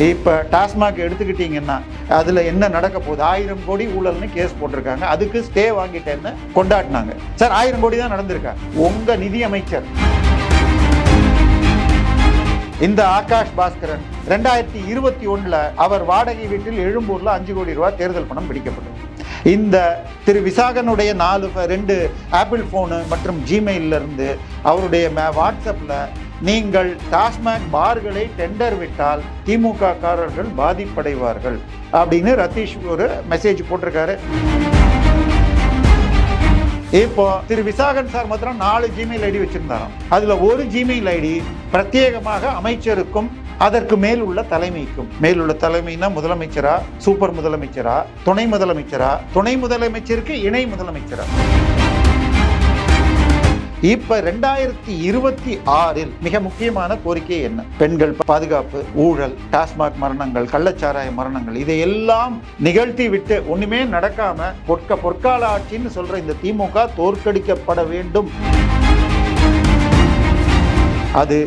இப்போ டாஸ்மாக் எடுத்துக்கிட்டீங்கன்னா அதில் என்ன நடக்க போகுது? ஆயிரம் கோடி ஊழல்னு கேஸ் போட்டிருக்காங்க. அதுக்கு ஸ்டே வாங்கிட்டேன்னு கொண்டாடினாங்க. சார் ஆயிரம் கோடி தான் நடந்திருக்கா? உங்க நிதி அமைச்சர் இந்த ஆகாஷ் பாஸ்கரன் ரெண்டாயிரத்தி இருபத்தி ஒன்றில் அவர் வாடகை வீட்டில் எழும்பூரில் அஞ்சு கோடி ரூபாய் தேர்தல் பணம் பிடிக்கப்பட்டது இந்த திரு விசாகனுடைய நாலு ரெண்டு ஆப்பிள் ஃபோனு மற்றும் ஜிமெயிலிருந்து அவருடைய மே- நீங்கள் டாஸ்மாக் பார்களை டெண்டர் விட்டால் திமுக காரர்கள் பாதிப்படைவார்கள் அப்படின்னு ரத்தீஷ் ஒரு மெசேஜ் போட்டிருக்காரு. இப்போ திரு விசாகன் சார் மாத்திரம் நாலு ஜிமெயில் ஐடி வச்சிருந்தாராம். அதுல ஒரு ஜிமெயில் ஐடி பிரத்யேகமாக அமைச்சருக்கும் அதற்கு மேல் உள்ள தலைமைக்கும். மேல் உள்ள தலைமைனா முதலமைச்சரா? சூப்பர் முதலமைச்சரா? துணை முதலமைச்சரா? துணை முதலமைச்சருக்கு இணை முதலமைச்சரா? இப்போ ரெண்டாயிரத்தி இருபத்தி ஆறில் மிக முக்கியமான கோரிக்கை என்ன? பெண்கள் பாதுகாப்பு ஊழல் டாஸ்மாக் மரணங்கள் கள்ளச்சாராய மரணங்கள் இதையெல்லாம் நிகழ்த்தி விட்டு ஒண்ணுமே நடக்காம பொற்க பொற்கால ஆட்சின்னு சொல்ற இந்த திமுக தோற்கடிக்கப்பட வேண்டும். அது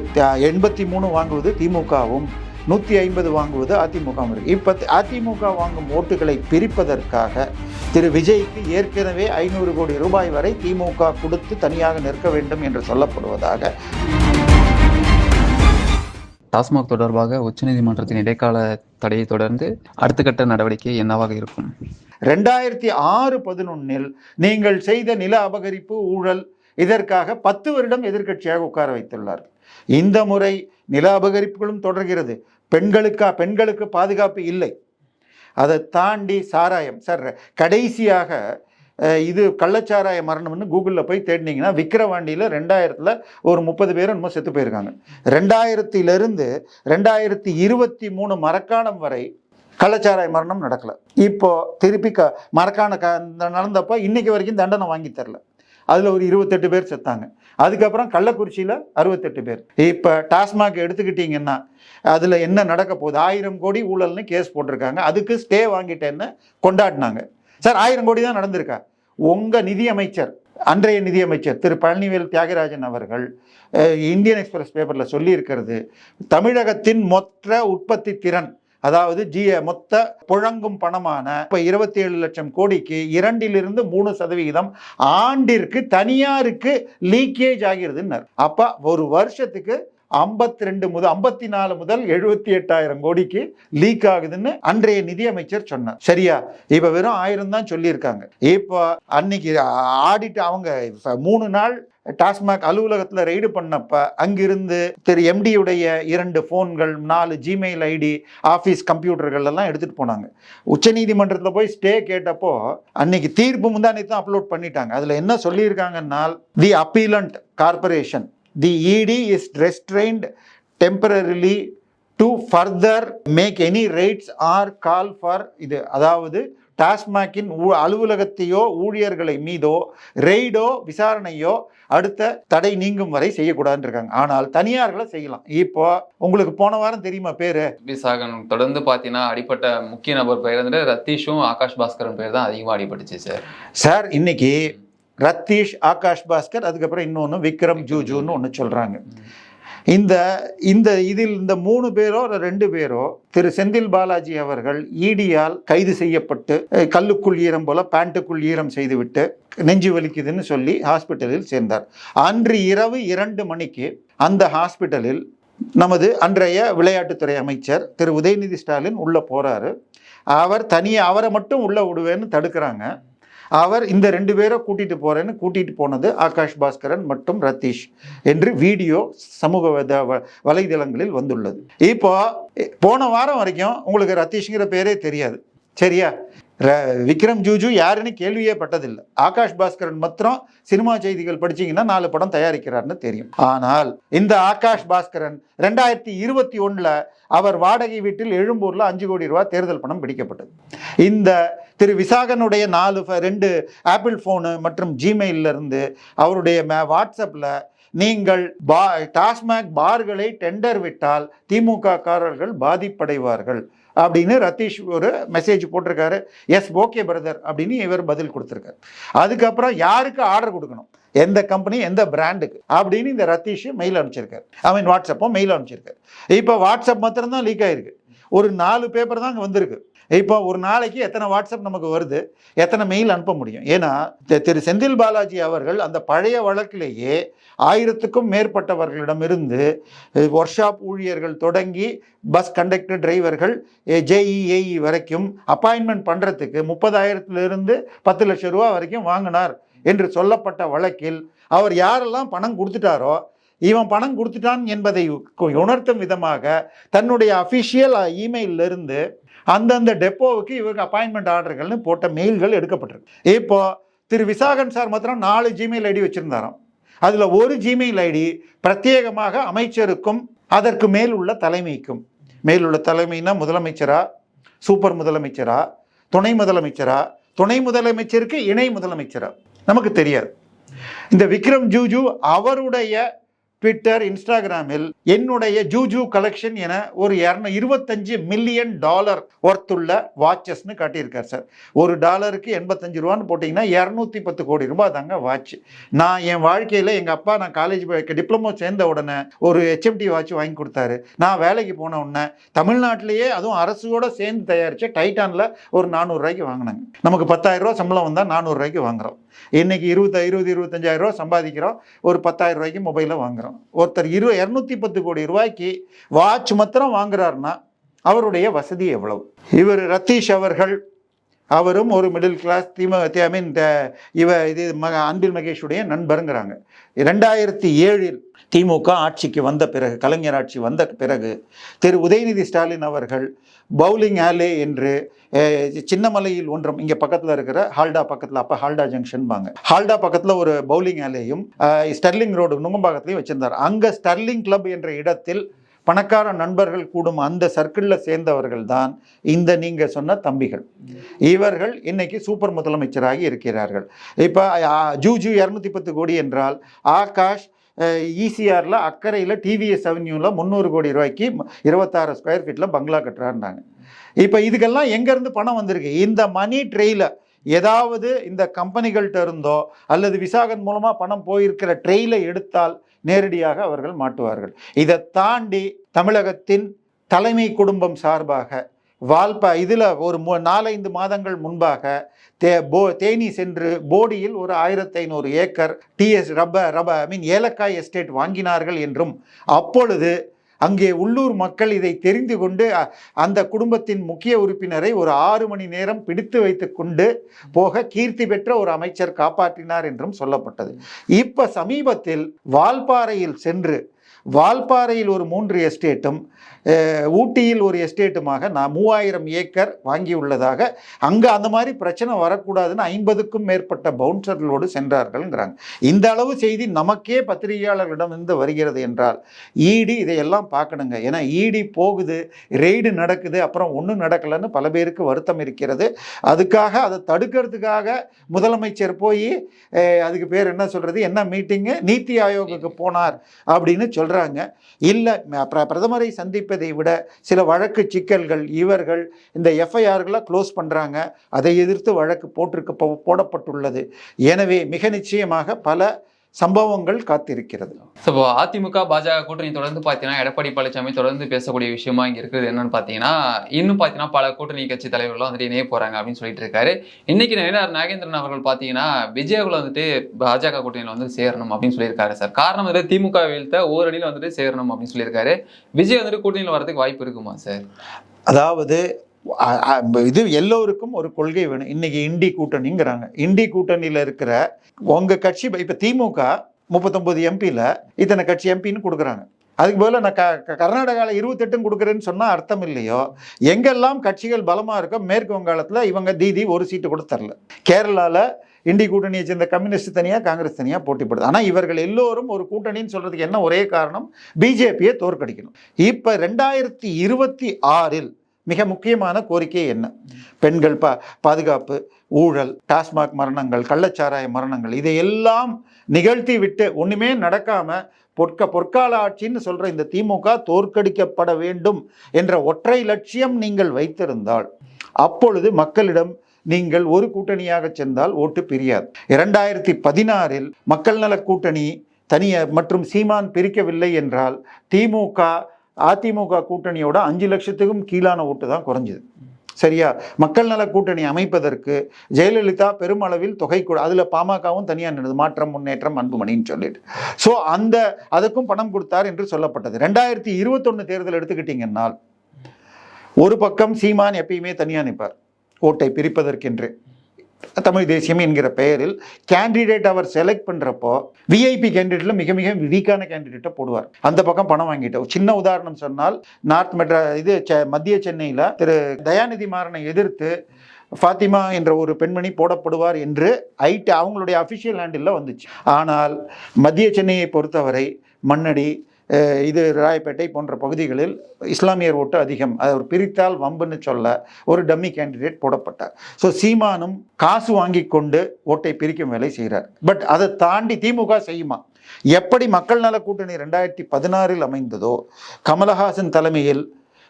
எண்பத்தி மூணு வாங்குவது திமுகவும் நூற்றி ஐம்பது வாங்குவது அதிமுகவும் இருக்கு இப்போ அதிமுக வாங்கும் ஓட்டுகளை பிரிப்பதற்காக திரு விஜய்க்கு ஏற்கனவே ஐநூறு கோடி ரூபாய் வரை திமுக கொடுத்து தனியாக நிற்க வேண்டும் என்று சொல்லப்படுவதாக டாஸ்மாக் தொடர்பாக உச்சநீதிமன்றத்தின் இடைக்கால தடையை தொடர்ந்து அடுத்த கட்ட நடவடிக்கை என்னவாக இருக்கும்? ரெண்டாயிரத்தி ஆறு பதினொன்னில் நீங்கள் செய்த நில அபகரிப்பு ஊழல் இதற்காக பத்து வருடம் எதிர்க்கட்சியாக உட்கார வைத்துள்ளார் இந்த முறை நில அபகரிப்புகளும் தொடர்கிறது. பெண்களுக்கா பெண்களுக்கு பாதுகாப்பு இல்லை. அதை தாண்டி சாராயம் சார் கடைசியாக இது கள்ளச்சாராய மரணம்னு கூகுளில் போய் தேடினீங்கன்னா விக்கிரவாண்டியில் ரெண்டாயிரத்தில் ஒரு முப்பது பேர் என்னமோ செத்து போயிருக்காங்க. ரெண்டாயிரத்திலிருந்து ரெண்டாயிரத்தி இருபத்தி மூணு மரக்காலம் வரை கள்ளச்சாராய மரணம் நடக்கலை. இப்போது திருப்பி க மரக்கான க நடந்தப்போ இன்னைக்கு வரைக்கும் தண்டனை வாங்கி தரல. அதில் ஒரு இருபத்தெட்டு பேர் செத்தாங்க. அதுக்கப்புறம் கள்ளக்குறிச்சியில் அறுபத்தெட்டு பேர். இப்போ டாஸ்மாக் எடுத்துக்கிட்டிங்கன்னா அதில் என்ன நடக்க போகுது? ஆயிரம் கோடி ஊழல்னு கேஸ் போட்டிருக்காங்க. அதுக்கு ஸ்டே வாங்கிட்டேன்னு கொண்டாடினாங்க. சார் ஆயிரம் கோடி தான் நடந்திருக்கா? உங்கள் நிதியமைச்சர் அன்றைய நிதியமைச்சர் திரு பழனிவேல் தியாகராஜன் அவர்கள் இந்தியன் எக்ஸ்பிரஸ் பேப்பரில் சொல்லியிருக்கிறது தமிழகத்தின் மொத்த உற்பத்தி திறன் அதாவது ஜி மொத்த புழங்கும் பணமான இப்போ இருபத்தி ஏழு லட்சம் கோடிக்கு இரண்டிலிருந்து மூணு சதவிகிதம் ஆண்டிற்கு தனியாருக்கு லீக்கேஜ் ஆகிறதுன்னார் அப்போ ஒரு வருஷத்துக்கு ஐம்பத்தி ரெண்டு முதல் ஐம்பத்தி நாலு முதல் எழுபத்தி எட்டாயிரம் கோடிக்கு லீக் ஆகுதுன்னு அன்றைய நிதியமைச்சர் சொன்னார். சரியா? இப்போ வெறும் ஆயிரம் தான் சொல்லியிருக்காங்க. இப்போ அன்னைக்கு ஆடிட் அவங்க மூணு நாள் டாஸ்மாக் அலுவலகத்தில் ரெய்டு பண்ணப்ப அங்கிருந்து திரு எம்டியுடைய இரண்டு ஃபோன்கள் நாலு ஜிமெயில் ஐடி ஆஃபீஸ் கம்ப்யூட்டர்கள் எல்லாம் எடுத்துகிட்டு போனாங்க. உச்சநீதிமன்றத்தில் போய் ஸ்டே கேட்டப்போ அன்னைக்கு தீர்ப்பு முந்தானே தான் அப்லோட் பண்ணிட்டாங்க. அதில் என்ன சொல்லியிருக்காங்கன்னால் தி appellant corporation the ED is restrained temporarily to further make any rights or call for இது அதாவது டாஸ்மாகின் அலுவலகத்தையோ ஊழியர்களை மீதோ ரெய்டோ விசாரணையோ அடுத்த தடை நீங்கும் வரை செய்யக்கூடாதுன்னு இருக்காங்க. ஆனால் தனியார்களை செய்யலாம். இப்போ உங்களுக்கு போன வாரம் தெரியுமா பேரு? விசாகன் தொடர்ந்து பார்த்தீங்கன்னா அடிப்பட்ட முக்கிய நபர் பெயர் வந்துட்டு ரத்தீஷும் ஆகாஷ் பாஸ்கரன் பேர் தான் அதிகமாக அடிபட்டுச்சு சார். சார் இன்னைக்கு ரத்தீஷ் ஆகாஷ் பாஸ்கர் அதுக்கப்புறம் இன்னொன்று விக்ரம் ஜூஜூன்னு ஒன்று சொல்கிறாங்க இந்த இந்த இதில் இந்த மூணு பேரோ இல்ல ரெண்டு பேரோ திரு செந்தில் பாலாஜி அவர்கள் ஈடியால் கைது செய்யப்பட்டு கல்லுக்குள் ஈரம் போல பேண்ட்டுக்குள் ஈரம் செய்துவிட்டு நெஞ்சு வலிக்குதுன்னு சொல்லி ஹாஸ்பிட்டலில் சேர்ந்தார். அன்று இரவு இரண்டு மணிக்கு அந்த ஹாஸ்பிட்டலில் நமது அன்றைய விளையாட்டுத்துறை அமைச்சர் திரு உதயநிதி ஸ்டாலின் உள்ள போறாரு. அவர் தனியாக அவரை மட்டும் உள்ள விடுவேன்னு தடுக்கிறாங்க. அவர் இந்த ரெண்டு பேரை கூட்டிகிட்டு போகிறேன்னு கூட்டிகிட்டு போனது ஆகாஷ் பாஸ்கரன் மற்றும் ரத்தீஷ் என்று வீடியோ சமூக வ- வலைதளங்களில் வந்துள்ளது. இப்போ போன வாரம் வரைக்கும் உங்களுக்கு ரத்தீஷ்ங்கிற பேரே தெரியாது. சரியா? ர- விக்ரம் ஜூஜு யாருன்னு கேள்வியே பட்டதில்லை. ஆகாஷ் பாஸ்கரன் மாத்திரம் சினிமா செய்திகள் படிச்சீங்கன்னா நாலு படம் தயாரிக்கிறார்னு தெரியும். ஆனால் இந்த ஆகாஷ் பாஸ்கரன் ரெண்டாயிரத்தி இருபத்தி ஒன்றில் அவர் வாடகை வீட்டில் எழும்பூரில் அஞ்சு கோடி ரூபாய் தேர்தல் பணம் பிடிக்கப்பட்டது. இந்த திரு விசாகனுடைய நாலு ஃப- ரெண்டு ஆப்பிள் ஃபோனு மற்றும் ஜிமெயிலிருந்து அவருடைய மே- நீங்கள் பா டாஸ்மாக் பார்களை டெண்டர் விட்டால் திமுக காரர்கள் பாதிப்படைவார்கள் அப்படின்னு ரத்தீஷ் ஒரு மெசேஜ் போட்டிருக்காரு. எஸ் ஓகே பிரதர் அப்படின்னு இவர் பதில் கொடுத்துருக்காரு. அதுக்கப்புறம் யாருக்கு ஆர்டர் கொடுக்கணும்? எந்த கம்பெனி எந்த பிராண்டுக்கு? அப்படின்னு இந்த ரத்தீஷ் மெயில் அனுப்பிச்சிருக்காரு. ஐ மீன் வாட்ஸ்அப்போ மெயில் அனுப்பிச்சிருக்காரு. இப்போ வாட்ஸ்அப் மாத்திரம்தான் லீக் ஆயிருக்கு. ஒரு நாலு பேப்பர் தான் அங்கே வந்திருக்கு. இப்போ ஒரு நாளைக்கு எத்தனை வாட்ஸ்அப் நமக்கு வருது எத்தனை மெயில் அனுப்ப முடியும்? ஏன்னா திரு செந்தில் பாலாஜி அவர்கள் அந்த பழைய வழக்கிலேயே ஆயிரத்துக்கும் மேற்பட்டவர்களிடமிருந்து ஒர்க் ஷாப் ஊழியர்கள் தொடங்கி பஸ் கண்டக்டர் டிரைவர்கள் ஜேஇஏஇ வரைக்கும் அப்பாயின்மெண்ட் பண்ணுறதுக்கு முப்பதாயிரத்துலேருந்து பத்து லட்சம் ரூபா வரைக்கும் வாங்கினார் என்று சொல்லப்பட்ட வழக்கில் அவர் யாரெல்லாம் பணம் கொடுத்துட்டாரோ இவன் பணம் கொடுத்துட்டான் என்பதை உணர்த்தும் விதமாக தன்னுடைய அஃபிஷியல் இமெயிலிருந்து அந்தந்த டெப்போவுக்கு இவருக்கு அப்பாயின்மெண்ட் ஆர்டர்கள்னு போட்ட மெயில்கள் எடுக்கப்பட்டிருக்கு. இப்போ திரு விசாகன் சார் மாத்திரம் நாலு ஜிமெயில் ஐடி வச்சுருந்தாராம். அதில் ஒரு ஜிமெயில் ஐடி பிரத்யேகமாக அமைச்சருக்கும் அதற்கு மேல் உள்ள தலைமைக்கும். மேல் உள்ள தலைமைனா முதலமைச்சரா? சூப்பர் முதலமைச்சரா? துணை முதலமைச்சரா? துணை முதலமைச்சருக்கு இணை முதலமைச்சரா? நமக்கு தெரியாது. இந்த விக்ரம் ஜூஜு அவருடைய ட்விட்டர் இன்ஸ்டாகிராமில் என்னுடைய ஜூஜு கலெக்ஷன் என ஒரு இரநூ இருபத்தஞ்சு மில்லியன் டாலர் ஒர்த்துள்ள வாட்சஸ்னு காட்டியிருக்கார் சார் ஒரு டாலருக்கு எண்பத்தஞ்சு ரூபான்னு போட்டிங்கன்னா இரநூத்தி பத்து கோடி ரூபாய் தாங்க வாட்ச் நான் என் வாழ்க்கையில் எங்கள் அப்பா நான் காலேஜ் டிப்ளமோ சேர்ந்த உடனே ஒரு ஹெச்எம்டி வாட்ச் வாங்கி கொடுத்தாரு. நான் வேலைக்கு போன உடனே தமிழ்நாட்டிலேயே அதுவும் அரசோட சேர்ந்து தயாரித்த டைட்டானில் ஒரு நானூறுரூவாய்க்கு வாங்கினாங்க. நமக்கு பத்தாயிரம் ரூபா சம்பளம் வந்தால் நானூறுரூவாய்க்கு வாங்குறோம். இன்றைக்கி இருபது இருபது இருபத்தஞ்சாயிரம் ரூபா சம்பாதிக்கிறோம். ஒரு பத்தாயிரம் ரூபாய்க்கு மொபைலை வாங்குறோம். ஒருத்தர் இரு இரநூத்தி பத்து கோடி ரூபாய்க்கு வாட்ச் மாத்திரம் வாங்குறாருன்னா அவருடைய வசதி எவ்வளவு? இவர் ரத்தீஷ் அவர்கள் அவரும் ஒரு மிடில் கிளாஸ் திம ஐ மீன் இவ இது மக அன்பில் மகேஷுடைய நண்பருங்கிறாங்க. ரெண்டாயிரத்தி ஏழில் திமுக ஆட்சிக்கு வந்த பிறகு கலைஞர் ஆட்சி வந்த பிறகு திரு. உதயநிதி ஸ்டாலின் அவர்கள் பவுலிங் ஆலே என்று சின்னமலையில் ஒன்றும் இங்கே பக்கத்தில் இருக்கிற ஹால்டா பக்கத்தில் அப்போ ஹால்டா ஜங்ஷன்பாங்க. ஹால்டா பக்கத்தில் ஒரு பவுலிங் ஆலேயும் ஸ்டெர்லிங் ரோடு நுங்கம்பாக்கத்துலையும் வச்சிருந்தார். அங்கே ஸ்டெர்லிங் கிளப் என்ற இடத்தில் பணக்கார நண்பர்கள் கூடும் அந்த சர்க்கிளில் சேர்ந்தவர்கள் தான் இந்த நீங்கள் சொன்ன தம்பிகள். இவர்கள் இன்னைக்கு சூப்பர் முதலமைச்சராகி இருக்கிறார்கள். இப்போ ஜூஜு இரநூத்தி பத்து கோடி என்றால் ஆகாஷ் ஈசிஆரில் அக்கறையில் டிவிஎஸ் அவென்யூவில் முந்நூறு கோடி ரூபாய்க்கு இருபத்தாறு ஸ்கொயர் ஃபீட்டில் பங்களா கட்டுறாருந்தாங்க இப்போ இதுக்கெல்லாம் எங்கேருந்து பணம் வந்திருக்கு? இந்த மணி ட்ரெயில ஏதாவது இந்த கம்பெனிகள்கிட்ட இருந்தோ அல்லது விசாகன் மூலமாக பணம் போயிருக்கிற ட்ரெயிலை எடுத்தால் நேரடியாக அவர்கள் மாட்டுவார்கள். இதை தாண்டி தமிழகத்தின் தலைமை குடும்பம் சார்பாக வால்பா இதில் ஒரு மு நாலைந்து மாதங்கள் முன்பாக தே போ தேனி சென்று போடியில் ஒரு ஆயிரத்தி ஐநூறு ஏக்கர் டிஎஸ் ரப்ப ரப்ப ஐ மீன் ஏலக்காய் எஸ்டேட் வாங்கினார்கள் என்றும் அப்பொழுது அங்கே உள்ளூர் மக்கள் இதை தெரிந்து கொண்டு அ- அந்த குடும்பத்தின் முக்கிய உறுப்பினரை ஒரு ஆறு மணி நேரம் பிடித்து வைத்து கொண்டு போக கீர்த்தி பெற்ற ஒரு அமைச்சர் காப்பாற்றினார் என்றும் சொல்லப்பட்டது. இப்ப சமீபத்தில் வால்பாறையில் சென்று வால்பாறையில் ஒரு மூன்று எஸ்டேட்டும் ஊட்டியில் ஒரு எஸ்டேட்டுமாக நான் மூவாயிரம் ஏக்கர் வாங்கியுள்ளதாக அங்கே அந்த மாதிரி பிரச்சனை வரக்கூடாதுன்னு ஐம்பதுக்கும் மேற்பட்ட பவுன்சர்களோடு சென்றார்கள்ங்கிறாங்க. இந்த அளவு செய்தி நமக்கே பத்திரிகையாளர்களிடமிருந்து வருகிறது என்றால் ஈடி இதையெல்லாம் பார்க்கணுங்க. ஏன்னா ஈடி போகுது ரெய்டு நடக்குது அப்புறம் ஒன்றும் நடக்கலைன்னு பல பேருக்கு வருத்தம் இருக்கிறது. அதுக்காக அதை தடுக்கிறதுக்காக முதலமைச்சர் போய் அதுக்கு பேர் என்ன சொல்கிறது என்ன மீட்டிங்கு? நீத்தி ஆயோகுக்கு போனார் அப்படின்னு சொல்கிறாங்க இல்லை பிரதமரை சந்திப்பதை விட சில வழக்கு சிக்கல்கள் இவர்கள் இந்த எஃப்ஐஆர்களை க்ளோஸ் பண்ணுறாங்க அதை எதிர்த்து வழக்கு போட்டிருக்க போடப்பட்டுள்ளது. எனவே மிக நிச்சயமாக பல சம்பவங்கள் காத்திருக்கிறது. இப்போ அதிமுக பாஜக கூட்டணி தொடர்ந்து பார்த்தீங்கன்னா எடப்பாடி பழனிசாமி தொடர்ந்து பேசக்கூடிய விஷயமா இங்க இருக்குது. என்னன்னு பார்த்தீங்கன்னா இன்னும் பார்த்தீங்கன்னா பல கூட்டணி கட்சி தலைவர்களும் வந்துட்டு இணைய போறாங்க அப்படின்னு சொல்லிட்டு இருக்காரு. இன்னைக்கு நயினார் நாகேந்திரன் அவர்கள் பார்த்தீங்கன்னா விஜயகுல வந்துட்டு பாஜக கூட்டணியில் வந்து சேரணும் அப்படின்னு சொல்லியிருக்காரு சார். காரணம் வந்துட்டு திமுக வீழ்த்த ஓரணியில் வந்துட்டு சேரணும் அப்படின்னு சொல்லியிருக்காரு. விஜய் வந்துட்டு கூட்டணியில் வரதுக்கு வாய்ப்பு இருக்குமா சார்? அதாவது இது எல்லோருக்கும் ஒரு கொள்கை வேணும். இன்னைக்கு இண்டி கூட்டணிங்கிறாங்க. இண்டி கூட்டணியில் இருக்கிற உங்கள் கட்சி இப்போ திமுக முப்பத்தொம்போது எம்பியில் இத்தனை கட்சி எம்பின்னு கொடுக்குறாங்க. அதுக்கு பதிலாக நான் க கர்நாடகாவில் இருபத்தெட்டும் கொடுக்குறேன்னு சொன்னால் அர்த்தம் இல்லையோ? எங்கெல்லாம் கட்சிகள் பலமாக இருக்கோ மேற்கு வங்காளத்தில் இவங்க தீதி ஒரு சீட்டு கூட தரல. கேரளாவில் இண்டி கூட்டணியை சேர்ந்த கம்யூனிஸ்ட் தனியாக காங்கிரஸ் தனியாக போட்டிப்படுது. ஆனால் இவர்கள் எல்லோரும் ஒரு கூட்டணின்னு சொல்கிறதுக்கு என்ன ஒரே காரணம்? பிஜேபியை தோற்கடிக்கணும். இப்போ ரெண்டாயிரத்தி இருபத்தி ஆறில் மிக முக்கியமான கோரிக்கை என்ன? பெண்கள் பா பாதுகாப்பு ஊழல் டாஸ்மாக் மரணங்கள் கள்ளச்சாராய மரணங்கள் இதையெல்லாம் நிகழ்த்தி விட்டு ஒன்றுமே நடக்காமல் பொற்க பொற்கால ஆட்சின்னு சொல்கிற இந்த திமுக தோற்கடிக்கப்பட வேண்டும் என்ற ஒற்றை லட்சியம் நீங்கள் வைத்திருந்தால் அப்பொழுது மக்களிடம் நீங்கள் ஒரு கூட்டணியாக சென்றால் ஓட்டு பிரியாது. இரண்டாயிரத்தி பதினாறில் மக்கள் நல கூட்டணி தனியார் மற்றும் சீமான் பிரிக்கவில்லை என்றால் திமுக அதிமுக கூட்டணியோட அஞ்சு லட்சத்துக்கும் கீழான ஓட்டு தான் குறைஞ்சுது. சரியா? மக்கள் நல கூட்டணி அமைப்பதற்கு ஜெயலலிதா பெருமளவில் தொகை கூட அதில் பாமகவும் தனியாக நின்றது மாற்றம் முன்னேற்றம் அன்புமணின்னு சொல்லிட்டு. ஸோ அந்த அதுக்கும் பணம் கொடுத்தார் என்று சொல்லப்பட்டது. ரெண்டாயிரத்தி இருபத்தொன்று தேர்தல் எடுத்துக்கிட்டீங்கன்னால் ஒரு பக்கம் சீமான் எப்பயுமே தனியாக நிற்பார் ஓட்டை பிரிப்பதற்கென்று. தமிழ் தேசியம் என்கிற பெயரில் கேண்டிடேட் அவர் செலக்ட் பண்ணுறப்போ விஐபி கேண்டிடேட்டில் மிக மிக வீக்கான கேண்டிடேட்டை போடுவார். அந்த பக்கம் பணம் வாங்கிட்டு சின்ன உதாரணம் சொன்னால் நார்த் மெட்ரா இது மத்திய சென்னையில் திரு தயாநிதி மாறனை எதிர்த்து ஃபாத்திமா என்ற ஒரு பெண்மணி போடப்படுவார் என்று ஐட்டு அவங்களுடைய அஃபிஷியல் ஹேண்டில் வந்துச்சு. ஆனால் மத்திய சென்னையை பொறுத்தவரை மண்ணடி இது ராயப்பேட்டை போன்ற பகுதிகளில் இஸ்லாமியர் ஓட்டு அதிகம். அதை ஒரு பிரித்தால் வம்புன்னு சொல்ல ஒரு டம்மி கேண்டிடேட் போடப்பட்டார். ஸோ சீமானும் காசு வாங்கி கொண்டு ஓட்டை பிரிக்கும் வேலை செய்கிறார் பட் அதை தாண்டி திமுக செய்யுமா? எப்படி மக்கள் நல கூட்டணி ரெண்டாயிரத்தி பதினாறில் அமைந்ததோ கமலஹாசன் தலைமையில்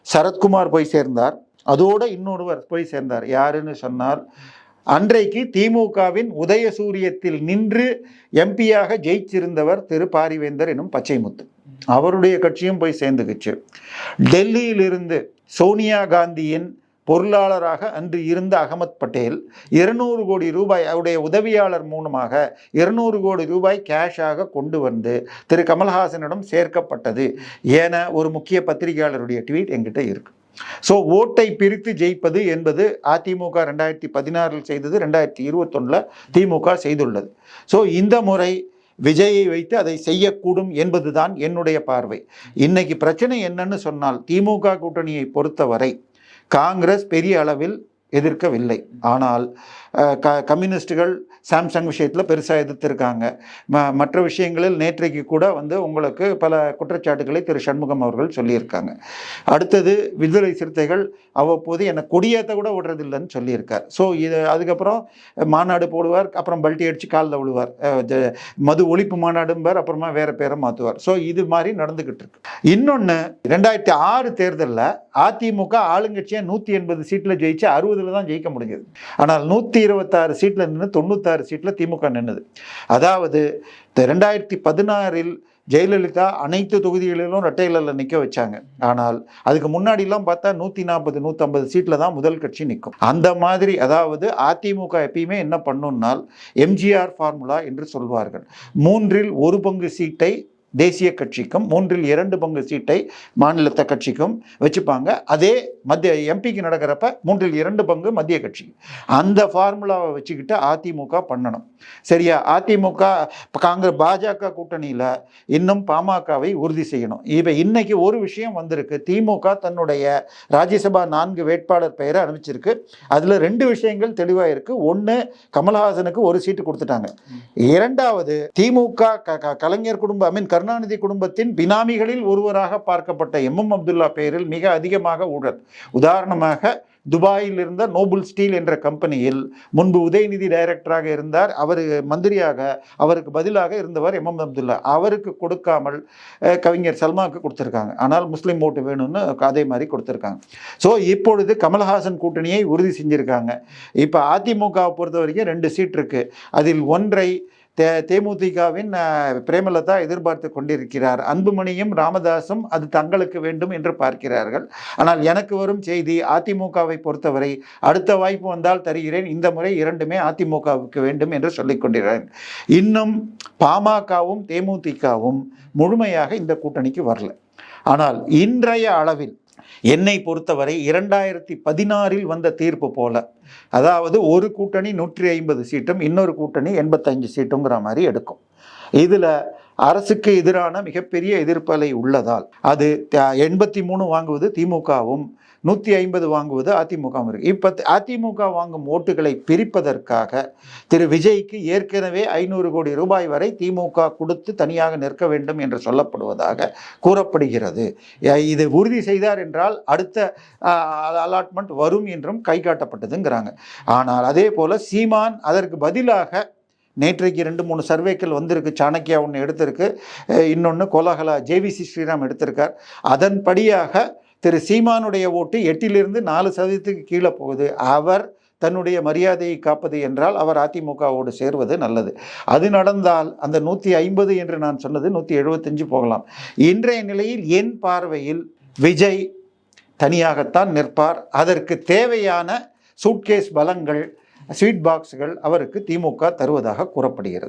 சரத்குமார் போய் சேர்ந்தார். அதோடு இன்னொருவர் போய் சேர்ந்தார். யாருன்னு சொன்னால் அன்றைக்கு திமுகவின் உதயசூரியத்தில் நின்று எம்பியாக ஜெயிச்சிருந்தவர் திரு பாரிவேந்தர் எனும் பச்சைமுத்து. அவருடைய கட்சியும் போய் சேர்ந்துக்குச்சு. டெல்லியிலிருந்து சோனியா காந்தியின் பொருளாளராக அன்று இருந்த அகமத் பட்டேல் இருநூறு கோடி ரூபாய் அவருடைய உதவியாளர் மூலமாக இருநூறு கோடி ரூபாய் கேஷாக கொண்டு வந்து திரு. கமல்ஹாசனிடம் சேர்க்கப்பட்டது என ஒரு முக்கிய பத்திரிகையாளருடைய ட்வீட் என்கிட்ட இருக்கு. ஸோ ஓட்டை பிரித்து ஜெயிப்பது என்பது அதிமுக ரெண்டாயிரத்தி பதினாறில் செய்தது ரெண்டாயிரத்தி இருபத்தொன்னில் திமுக செய்துள்ளது. ஸோ இந்த முறை விஜயை வைத்து அதை செய்யக்கூடும் என்பதுதான் என்னுடைய பார்வை. இன்னைக்கு பிரச்சனை என்னன்னு சொன்னால் திமுக கூட்டணியை பொறுத்தவரை காங்கிரஸ் பெரிய அளவில் எதிர்க்கவில்லை. ஆனால் க கம்யூனிஸ்டுகள் சாம்சங் விஷயத்தில் பெருசாக எதிர்த்திருக்காங்க. ம மற்ற விஷயங்களில் நேற்றைக்கு கூட வந்து உங்களுக்கு பல குற்றச்சாட்டுகளை திரு. சண்முகம் அவர்கள் சொல்லியிருக்காங்க. அடுத்தது விடுதலை சிறுத்தைகள் அவ்வப்போது என்னை கொடியேற்ற கூட விடுறதில்லைன்னு சொல்லியிருக்கார். ஸோ இது அதுக்கப்புறம் மாநாடு போடுவார் அப்புறம் பல்ட்டி அடித்து காலில் விழுவார். மது ஒழிப்பு மாநாடும்பார் அப்புறமா வேற பேரை மாற்றுவார் ஸோ இது மாதிரி நடந்துக்கிட்டு இருக்கு இன்னொன்று ரெண்டாயிரத்தி ஆறு தேர்தலில் அதிமுக ஆளுங்கட்சியாக நூற்றி எண்பது சீட்டில் ஜெயிச்சு அறுபது அறுபதில் தான் ஜெயிக்க முடிஞ்சது. ஆனால் நூற்றி இருபத்தாறு சீட்டில் நின்று தொண்ணூத்தாறு சீட்டில் திமுக நின்னுது. அதாவது இந்த ரெண்டாயிரத்தி பதினாறில் ஜெயலலிதா அனைத்து தொகுதிகளிலும் ரெட்டையிலில் நிற்க வச்சாங்க. ஆனால் அதுக்கு முன்னாடிலாம் பார்த்தா நூற்றி நாற்பது நூற்றம்பது சீட்டில் தான் முதல் கட்சி நிற்கும். அந்த மாதிரி அதாவது அதிமுக எப்பயுமே என்ன பண்ணும்னால் எம்ஜிஆர் ஃபார்முலா என்று சொல்வார்கள். மூன்றில் ஒரு பங்கு சீட்டை தேசிய கட்சிக்கும் மூன்றில் இரண்டு பங்கு சீட்டை மாநிலத்த கட்சிக்கும் வச்சுப்பாங்க. அதே மத்திய எம்பிக்கு நடக்கிறப்ப மூன்றில் இரண்டு பங்கு மத்திய கட்சி. அந்த ஃபார்முலாவை வச்சுக்கிட்டு அதிமுக பண்ணணும். சரியா? அதிமுக காங்கிரஸ் பாஜக கூட்டணியில் இன்னும் பாமகவை உறுதி செய்யணும். இப்போ இன்னைக்கு ஒரு விஷயம் வந்திருக்கு. திமுக தன்னுடைய ராஜ்யசபா நான்கு வேட்பாளர் பெயரை அனுப்பிச்சிருக்கு. அதில் ரெண்டு விஷயங்கள் தெளிவாக இருக்கு. ஒன்று கமல்ஹாசனுக்கு ஒரு சீட்டு கொடுத்துட்டாங்க. இரண்டாவது திமுக க- கலைஞர் குடும்ப ஐ மீன் கருணாநிதி குடும்பத்தின் பினாமிகளில் ஒருவராக பார்க்கப்பட்ட எம் எம் அப்துல்லா பெயரில் மிக அதிகமாக ஊழல். உதாரணமாக துபாயில் இருந்த நோபல் ஸ்டீல் என்ற கம்பெனியில் முன்பு உதயநிதி டைரக்டராக இருந்தார். அவர் மந்திரியாக அவருக்கு பதிலாக இருந்தவர் எம் எம் அப்துல்லா. அவருக்கு கொடுக்காமல் கவிஞர் சல்மாவுக்கு கொடுத்துருக்காங்க. ஆனால் முஸ்லீம் ஓட்டு வேணும்னு அதே மாதிரி கொடுத்துருக்காங்க. ஸோ இப்பொழுது கமல்ஹாசன் கூட்டணியை உறுதி செஞ்சுருக்காங்க. இப்போ அதிமுகவை பொறுத்த வரைக்கும் ரெண்டு சீட் இருக்குது அதில் ஒன்றை தே தேமுதிகவின் பிரேமலதா எதிர்பார்த்து கொண்டிருக்கிறார். அன்புமணியும் ராமதாசும் அது தங்களுக்கு வேண்டும் என்று பார்க்கிறார்கள். ஆனால் எனக்கு வரும் செய்தி அதிமுகவை பொறுத்தவரை அடுத்த வாய்ப்பு வந்தால் தருகிறேன். இந்த முறை இரண்டுமே அதிமுகவுக்கு வேண்டும் என்று சொல்லிக் கொண்டிருக்கிறேன். இன்னும் பாமகவும் தேமுதிகவும் முழுமையாக இந்த கூட்டணிக்கு வரல. ஆனால் இன்றைய அளவில் என்னை பொறுத்தவரை இரண்டாயிரத்தி பதினாறில் வந்த தீர்ப்பு போல. அதாவது ஒரு கூட்டணி நூற்றி ஐம்பது சீட்டும் இன்னொரு கூட்டணி எண்பத்தஞ்சு சீட்டுங்கிற மாதிரி எடுக்கும். இதில் அரசுக்கு எதிரான மிகப்பெரிய எதிர்ப்பலை உள்ளதால் அது எண்பத்தி மூணு வாங்குவது திமுகவும் நூற்றி ஐம்பது வாங்குவது அதிமுகவும் இருக்கு. இப்போ அதிமுக வாங்கும் ஓட்டுகளை பிரிப்பதற்காக திரு விஜய்க்கு ஏற்கனவே ஐநூறு கோடி ரூபாய் வரை திமுக கொடுத்து தனியாக நிற்க வேண்டும் என்று சொல்லப்படுவதாக கூறப்படுகிறது. இது உறுதி செய்தார் என்றால் அடுத்த அலாட்மெண்ட் வரும் என்றும் கை காட்டப்பட்டதுங்கிறாங்க ஆனால் அதே போல் சீமான் அதற்கு பதிலாக நேற்றைக்கு ரெண்டு மூணு சர்வேக்கள் வந்திருக்கு. சாணக்கியா ஒன்று எடுத்திருக்கு. இன்னொன்று கோலாகலா ஜேவிசி ஸ்ரீராம் எடுத்திருக்கார். அதன்படியாக திரு சீமானுடைய ஓட்டு எட்டிலிருந்து நாலு சதவீதத்துக்கு கீழே போகுது. அவர் தன்னுடைய மரியாதையை காப்பது என்றால் அவர் அதிமுகவோடு சேர்வது நல்லது. அது நடந்தால் அந்த நூற்றி ஐம்பது என்று நான் சொன்னது நூற்றி எழுபத்தஞ்சு போகலாம். இன்றைய நிலையில் என் பார்வையில் விஜய் தனியாகத்தான் நிற்பார். அதற்கு தேவையான சூட்கேஸ் பலங்கள் ஸ்வீட் பாக்ஸ்கள் அவருக்கு திமுக தருவதாக கூறப்படுகிறது.